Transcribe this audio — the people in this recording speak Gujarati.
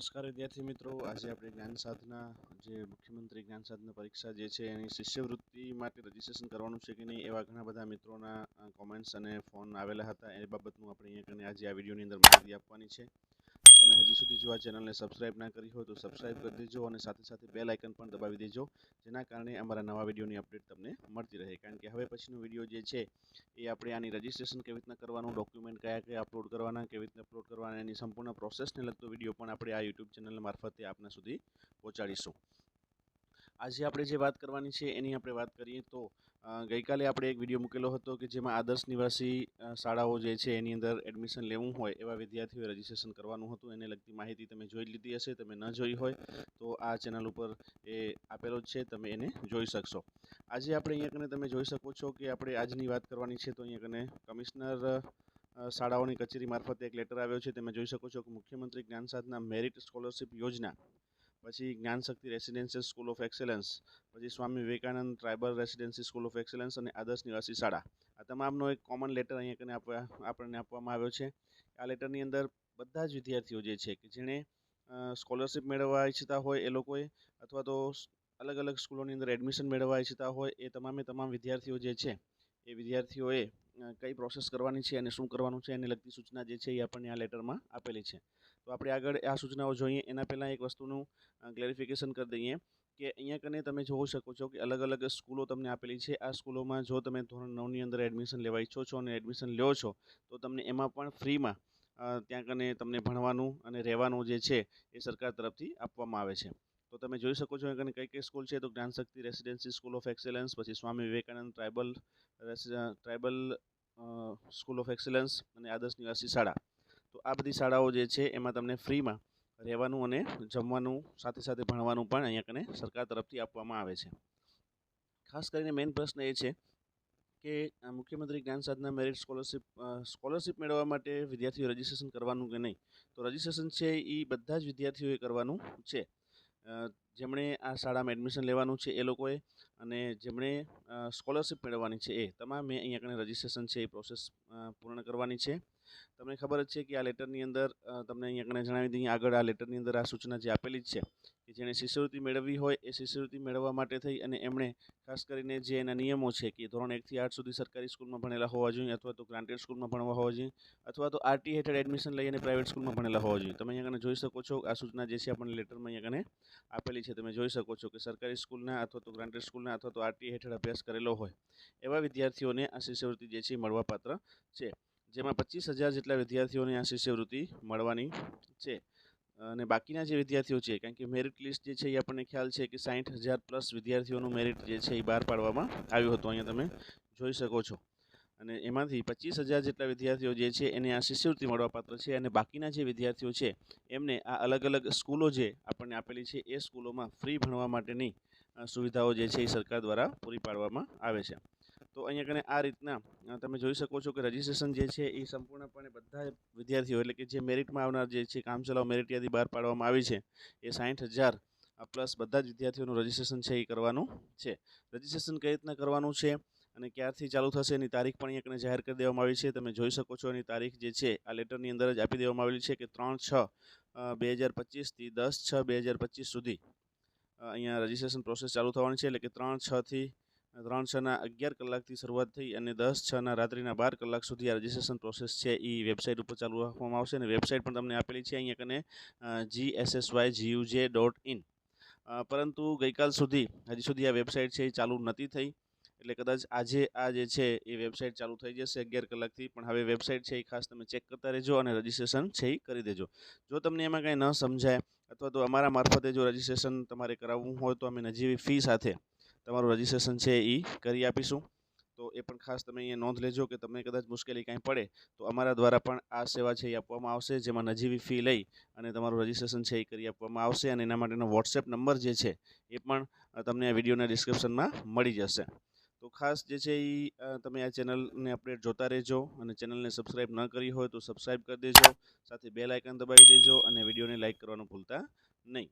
નમસ્કાર વિદ્યાર્થી મિત્રો. આજે આપણે જ્ઞાન સાધના, જે મુખ્યમંત્રી જ્ઞાન સાધના પરીક્ષા જે છે એની શિષ્યવૃત્તિ માટે રજીસ્ટ્રેશન કરવાનું છે કે નહીં એવા ઘણા બધા મિત્રોના કોમેન્ટ્સ અને ફોન આવેલા હતા. એ બાબતનું આપણે અહીંયા કરીને આજે આ વિડીયોની અંદર માહિતી આપવાની છે. તમે હજી સુધી જો આ ચેનલને સબસ્ક્રાઇબ ના કરી હોય તો સબસ્ક્રાઇબ કરી દેજો અને સાથે સાથે બેલ આઇકન પણ દબાવી દેજો, જેના કારણે અમારા નવા વિડીયોની અપડેટ તમને મળતી રહે. કારણ કે હવે પછીનો વીડિયો જે છે, એ આપણે આની રજીસ્ટ્રેશન કેવી રીતના કરવાનું ડોક્યુમેન્ટ કયા કયા અપલોડ કરવાના, કેવી રીતના અપલોડ કરવાના, એની સંપૂર્ણ પ્રોસેસને લગતો વીડિયો પણ આપણે આ યુટ્યુબ ચેનલ મારફતે આપના સુધી પહોંચાડીશું. આજે આપણે જે વાત કરવાની છે એની આપણે વાત કરીએ તો ગઈકાલે આપણે એક વીડિયો મૂકેલો હતો કે જેમાં આદર્શ નિવાસી શાળાઓ જે છે એની અંદર એડમિશન લેવું હોય એવા વિદ્યાર્થીઓએ રજીસ્ટ્રેશન કરવાનું હતું. એને લગતી માહિતી તમે જોઈ લીધી હશે, તમે ન જોઈ હોય તો આ ચેનલ ઉપર એ આપેલો જ છે, તમે એને જોઈ શકશો. આજે આપણે અહીંયા કને તમે જોઈ શકો છો કે આપણે આજની વાત કરવાની છે તો અહીંયા કને કમિશનર શાળાઓની કચેરી મારફતે એક લેટર આવ્યો છે. તમે જોઈ શકો છો કે મુખ્યમંત્રી જ્ઞાન સાધના મેરિટ સ્કોલરશિપ યોજના પછી Gyan Shakti residential school of excellence, પછી Swami Vivekananda tribal residency school of excellence અને આદર્શ નિવાસી શાળા. આ તમામનો એક કોમન લેટર અહીંયા કને આપવા, આપણને આપવામાં આવ્યો છે. આ લેટરની અંદર બધા જ વિદ્યાર્થીઓ જે છે કે જેણે સ્કોલરશિપ મેળવવા ઈચ્છતા હોય એ લોકોએ, અથવા તો અલગ અલગ સ્કૂલોની અંદર એડમિશન મેળવવા ઈચ્છતા હોય એ તમામે તમામ વિદ્યાર્થીઓ જે છે, એ વિદ્યાર્થીઓએ કઈ પ્રોસેસ કરવાની છે અને શું કરવાનું છે એને લગતી સૂચના જે છે એ આપણને આ લેટરમાં આપેલી છે. તો આપણે આગળ આ સૂચનાઓ જોઈએ. એના પહેલાં એક વસ્તુનું ક્લેરિફિકેશન કરી દઈએ કે અહીંયા કને તમે જોઈ શકો છો કે અલગ અલગ સ્કૂલો તમને આપેલી છે. આ સ્કૂલોમાં જો તમે ધોરણ નવની અંદર એડમિશન લેવા ઈચ્છો છો અને એડમિશન લ્યો છો, તો તમને એમાં પણ ફ્રીમાં ત્યાં કને તમને ભણવાનું અને રહેવાનું જે છે એ સરકાર તરફથી આપવામાં આવે છે. તો તમે જોઈ શકો છો અહીંયા કઈ કઈ સ્કૂલ છે? તો Gyanshakti residency school of excellence, પછી Swami Vivekananda tribal tribal school of excellence અને આદર્શ નિવાસી શાળા. તો આ બધી શાળાઓ જે છે એમાં તમને ફ્રીમાં રહેવાનું અને જમવાનું સાથે સાથે ભણવાનું પણ અહીંયા કને સરકાર તરફથી આપવામાં આવે છે. ખાસ કરીને મેઇન પ્રશ્ન એ છે કે મુખ્યમંત્રી જ્ઞાન સાધના મેરિટ સ્કોલરશિપ સ્કોલરશિપ મેળવવા માટે વિદ્યાર્થીઓ રજીસ્ટ્રેશન કરવાનું કે નહીં? તો રજીસ્ટ્રેશન છે એ બધા જ વિદ્યાર્થીઓએ કરવાનું છે. જેમણે આ શાળામાં એડમિશન લેવાનું છે એ લોકોએ અને જેમણે સ્કોલરશિપ મેળવવાની છે એ, તમામે અહીંયા આગળ રજીસ્ટ્રેશન છે એ પ્રોસેસ પૂર્ણ કરવાની છે. તમને ખબર જ છે કે આ લેટરની અંદર તમને અહીંયા આગળ જણાવી દઈએ, આગળ આ લેટરની અંદર આ સૂચના જે આપેલી જ છે કે જેણે શિષ્યવૃત્તિ મેળવવી હોય એ શિષ્યવૃત્તિ મેળવવા માટે થઈ અને એમણે ખાસ કરીને જે એના નિયમો છે કે ધોરણ એકથી આઠ સુધી સરકારી સ્કૂલમાં ભણેલા હોવા જોઈએ અથવા તો ગ્રાન્ટેડ સ્કૂલમાં ભણવા હોવા જોઈએ અથવા તો આરટી હેઠળ એડમિશન લઈ અને પ્રાઇવેટ સ્કૂલમાં ભણેલા હોવા જોઈએ. તમે અહીંયા જોઈ શકો છો આ સૂચના જે છે આપણને લેટરમાં અહીંયા આપેલી છે. તમે જોઈ શકો છો કે સરકારી સ્કૂલના અથવા તો ગ્રાન્ટેડ સ્કૂલના અથવા તો આરટી હેઠળ અભ્યાસ કરેલો હોય, એવા વિદ્યાર્થીઓને આ શિષ્યવૃત્તિ જે છે મળવાપાત્ર છે. જેમાં પચીસ હજાર જેટલા વિદ્યાર્થીઓને આ શિષ્યવૃત્તિ મળવાની છે. અને બાકીના જે વિદ્યાર્થીઓ છે, કારણ કે મેરિટ લિસ્ટ જે છે એ આપણને ખ્યાલ છે કે સાઠ હજાર પ્લસ વિદ્યાર્થીઓનું મેરિટ જે છે એ બહાર પાડવામાં આવ્યું હતું. અહીંયા તમે જોઈ શકો છો. અને એમાંથી પચીસ હજાર જેટલા વિદ્યાર્થીઓ જે છે એને આ શિષ્યવૃત્તિ મળવાપાત્ર છે અને બાકીના જે વિદ્યાર્થીઓ છે, એમને આ અલગ અલગ સ્કૂલો જે આપણને આપેલી છે, એ સ્કૂલોમાં ફ્રી ભણવા માટેની સુવિધાઓ જે છે એ સરકાર દ્વારા પૂરી પાડવામાં આવે છે. તો અહીંયા કને આ રીતના તમે જોઈ શકો છો કે રજિસ્ટ્રેશન જે છે એ સંપૂર્ણપણે બધા વિદ્યાર્થીઓ એટલે કે જે મેરિટમાં આવનાર જે છે, કામચલાઉ મેરિટ યાદી બહાર પાડવામાં આવી છે, એ સાઠ હજાર પ્લસ બધા જ વિદ્યાર્થીઓનું રજીસ્ટ્રેશન છે એ કરવાનું છે. રજિસ્ટ્રેશન કઈ રીતના કરવાનું છે અને ક્યારથી ચાલુ થશે એની તારીખ પણ અહીંયા જાહેર કરી દેવામાં આવી છે. તમે જોઈ શકો છો એની તારીખ જે છે, આ લેટરની અંદર જ આપી દેવામાં આવેલી છે કે ત્રણ છ બે હજાર પચીસથી દસ છ બે હજાર પચીસ સુધી. અહીંયા રજિસ્ટ્રેશન પ્રોસેસ ચાલુ થવાની છે એટલે કે ત્રણ છથી ત્રણ છના અગિયાર કલાકથી શરૂઆત થઈ અને દસ છના રાત્રિના બાર કલાક સુધી આ રજિસ્ટ્રેશન પ્રોસેસ છે એ વેબસાઇટ ઉપર ચાલુ રાખવામાં આવશે અને વેબસાઇટ પણ તમને આપેલી છે અહીંયા કને G S S Y GUJ dot in પરંતુ ગઈકાલ સુધી, હજી સુધી આ વેબસાઇટ છે એ ચાલુ નથી થઈ. એટલે કદાચ આજે આ જે છે એ વેબસાઇટ ચાલુ થઈ જશે અગિયાર કલાકથી, પણ હવે વેબસાઇટ છે એ ખાસ તમે ચેક કરતા રહેજો અને રજીસ્ટ્રેશન છે એ કરી દેજો. જો તમને એમાં કંઈ ન સમજાય અથવા તો અમારા મારફતે જો રજીસ્ટ્રેશન તમારે કરાવવું હોય તો અમે નજીવી ફી સાથે તમારું રજીસ્ટ્રેશન છે એ કરી આપીશું. તો એ પણ ખાસ તમે અહીંયા નોંધ લેજો કે તમને કદાચ મુશ્કેલી કાંઈ પડે તો અમારા દ્વારા પણ આ સેવા છે એ આપવામાં આવશે, જેમાં નજીવી ફી લઈ અને તમારું રજીસ્ટ્રેશન છે એ કરી આપવામાં આવશે અને એના માટેનો વોટ્સએપ નંબર જે છે એ પણ તમને આ વિડીયોના ડિસ્ક્રિપ્શનમાં મળી જશે. તો ખાસ જે છે એ તમે આ ચેનલને અપડેટ જોતા રહેજો અને ચેનલને સબસ્ક્રાઇબ ન કરી હોય તો સબસ્ક્રાઇબ કરી દેજો, સાથે બેલ આઇકન દબાવી દેજો અને વિડીયોને લાઇક કરવાનું ભૂલતા નહીં.